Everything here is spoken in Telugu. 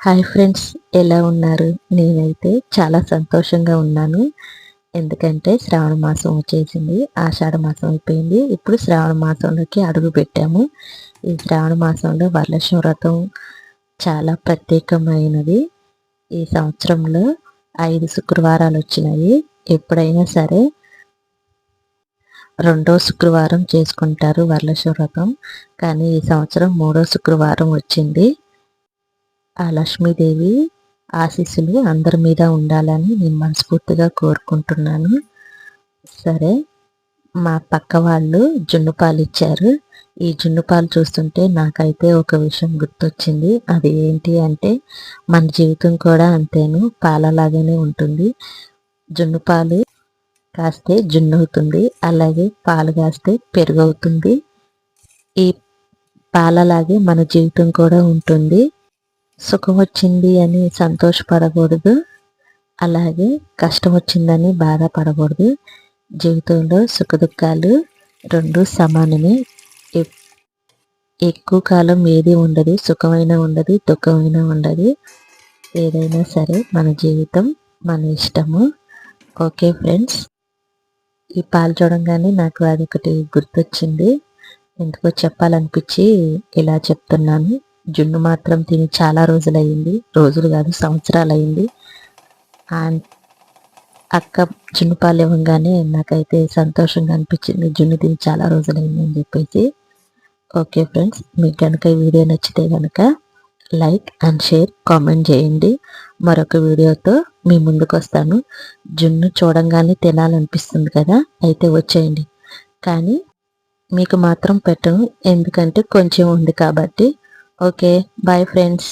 హాయ్ ఫ్రెండ్స్ ఎలా ఉన్నారు? నేనైతే చాలా సంతోషంగా ఉన్నాను. ఎందుకంటే శ్రావణ మాసం వచ్చేసింది ఆషాఢ మాసం అయిపోయింది. ఇప్పుడు శ్రావణ మాసంలోకి అడుగు పెట్టాము. ఈ శ్రావణ మాసంలో వరలక్ష్మి వ్రతం చాలా ప్రత్యేకమైనది. ఈ సంవత్సరంలో ఐదు శుక్రవారాలు వచ్చినాయి. ఎప్పుడైనా సరే రెండో శుక్రవారం చేసుకుంటారు వరలక్ష్మి వ్రతం కానీ ఈ సంవత్సరం మూడో శుక్రవారం వచ్చింది. ఆ లక్ష్మీదేవి ఆశీస్సులు అందరి మీద ఉండాలని నేను మనస్ఫూర్తిగా కోరుకుంటున్నాను. సరే మా పక్క వాళ్ళు జున్ను పాలు ఇచ్చారు. ఈ జున్ను పాలు చూస్తుంటే నాకైతే ఒక విషయం గుర్తొచ్చింది. అది ఏంటి అంటే మన జీవితం కూడా అంతేను పాలలాగానే ఉంటుంది. జున్ను పాలు కాస్తే జున్ను అవుతుంది అలాగే పాలు కాస్తే పెరుగు అవుతుంది. ఈ పాలలాగే మన జీవితం కూడా ఉంటుంది. సుఖం వచ్చింది అని సంతోషపడకూడదు. అలాగే కష్టం వచ్చిందని బాధపడకూడదు. జీవితంలో సుఖదుఖాలు రెండు సమానమే. ఎక్కువ కాలం ఏది ఉండదు. సుఖమైన ఉండదు. దుఃఖమైన ఉండదు. ఏదైనా సరే మన జీవితం మన ఇష్టము. Okay friends. ఈ పాలు చూడంగానే నాకు అది ఒకటి గుర్తొచ్చింది. ఎందుకో చెప్పాలనిపించి ఇలా చెప్తున్నాను. జున్ను మాత్రం తిని చాలా రోజులయ్యింది. రోజులు కాదు సంవత్సరాలు అయింది అక్క జున్ను పాలు ఇవ్వగానే నాకైతే సంతోషంగా అనిపించింది. జున్ను తిని చాలా రోజులైంది అని చెప్పేసి. ఓకే ఫ్రెండ్స్ మీకు కనుక ఈ వీడియో నచ్చితే కనుక లైక్ అండ్ షేర్ కామెంట్ చేయండి. మరొక వీడియోతో మీ ముందుకు వస్తాను జున్ను చూడంగానే తినాలనిపిస్తుంది కదా అయితే వచ్చేయండి. కానీ మీకు మాత్రం పెట్టను ఎందుకంటే కొంచెం ఉంది కాబట్టి. Okay bye friends